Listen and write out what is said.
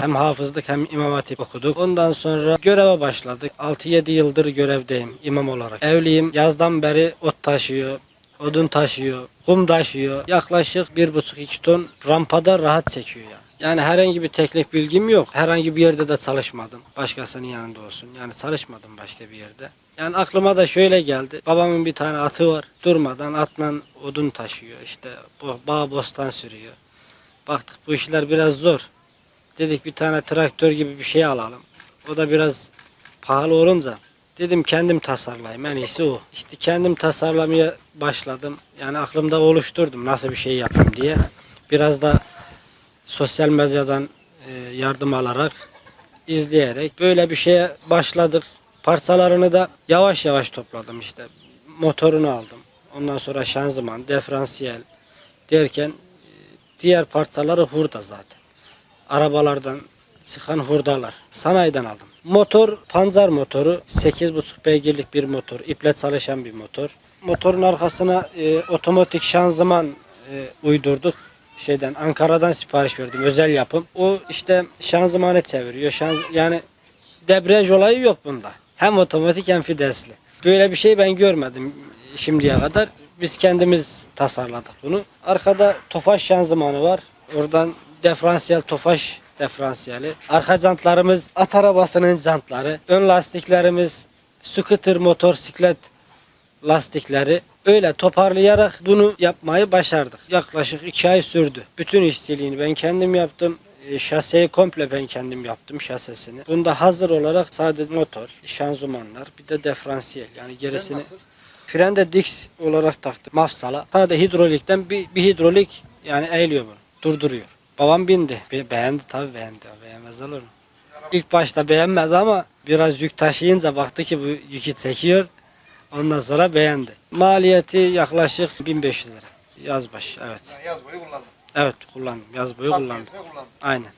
Hem hafızlık hem imam hatip okuduk. Ondan sonra göreve başladık. 6-7 yıldır görevdeyim imam olarak. Evliyim. Yazdan beri ot taşıyor, odun taşıyor, kum taşıyor. Yaklaşık 1,5-2 ton rampada rahat çekiyor yani. Yani herhangi bir teknik bilgim yok. Herhangi bir yerde de çalışmadım. Başkasının yanında olsun. Yani çalışmadım başka bir yerde. Yani aklıma da şöyle geldi. Babamın bir tane atı var. Durmadan atla odun taşıyor. İşte bağ bostan sürüyor. Baktık bu işler biraz zor. Dedik bir tane traktör gibi bir şey alalım. O da biraz pahalı olunca dedim kendim tasarlayayım en iyisi o. İşte kendim tasarlamaya başladım. Yani aklımda oluşturdum nasıl bir şey yapayım diye. Biraz da sosyal medyadan e, yardım alarak izleyerek böyle bir şeye başladık. Parçalarını da yavaş yavaş topladım işte. Motorunu aldım. Ondan sonra şanzıman, diferansiyel derken e, diğer parçaları hurda zaten. Arabalardan çıkan hurdalar. Sanayiden aldım. Motor panzer motoru 8,5 beygirlik bir motor. iple çalışan bir motor. Motorun arkasına e, otomatik şanzıman e, uydurduk. Şeyden Ankara'dan sipariş verdim. Özel yapım. O işte şanzımanı çeviriyor. Şanz, yani debriyaj olayı yok bunda. Hem otomatik hem fidesli. Böyle bir şey ben görmedim şimdiye kadar. Biz kendimiz tasarladık bunu. Arkada tofaş şanzımanı var. Oradan diferansiyel tofaş diferansiyeli. Arka jantlarımız at arabasının jantları. Ön lastiklerimiz scooter motosiklet lastikleri. Öyle toparlayarak bunu yapmayı başardık. Yaklaşık iki ay sürdü. Bütün işçiliğini ben kendim yaptım. E, Şaseyi komple ben kendim yaptım şasesini. Bunda hazır olarak sadece motor, şanzımanlar, bir de diferansiyel yani gerisini. Fren de Dix olarak taktım. Mafsala. Sadece hidrolikten bir, bir hidrolik yani eğiliyor bunu. Durduruyor. Babam bindi. Be- beğendi tabii beğendi. Beğenmez olur mu? İlk başta beğenmedi ama biraz yük taşıyınca baktı ki bu yükü çekiyor. Ondan sonra beğendi. Maliyeti yaklaşık 1500 lira. Yaz başı evet. Yani yaz boyu kullandım. Evet kullandım. Yaz boyu kullandım. Kullandım. Aynen.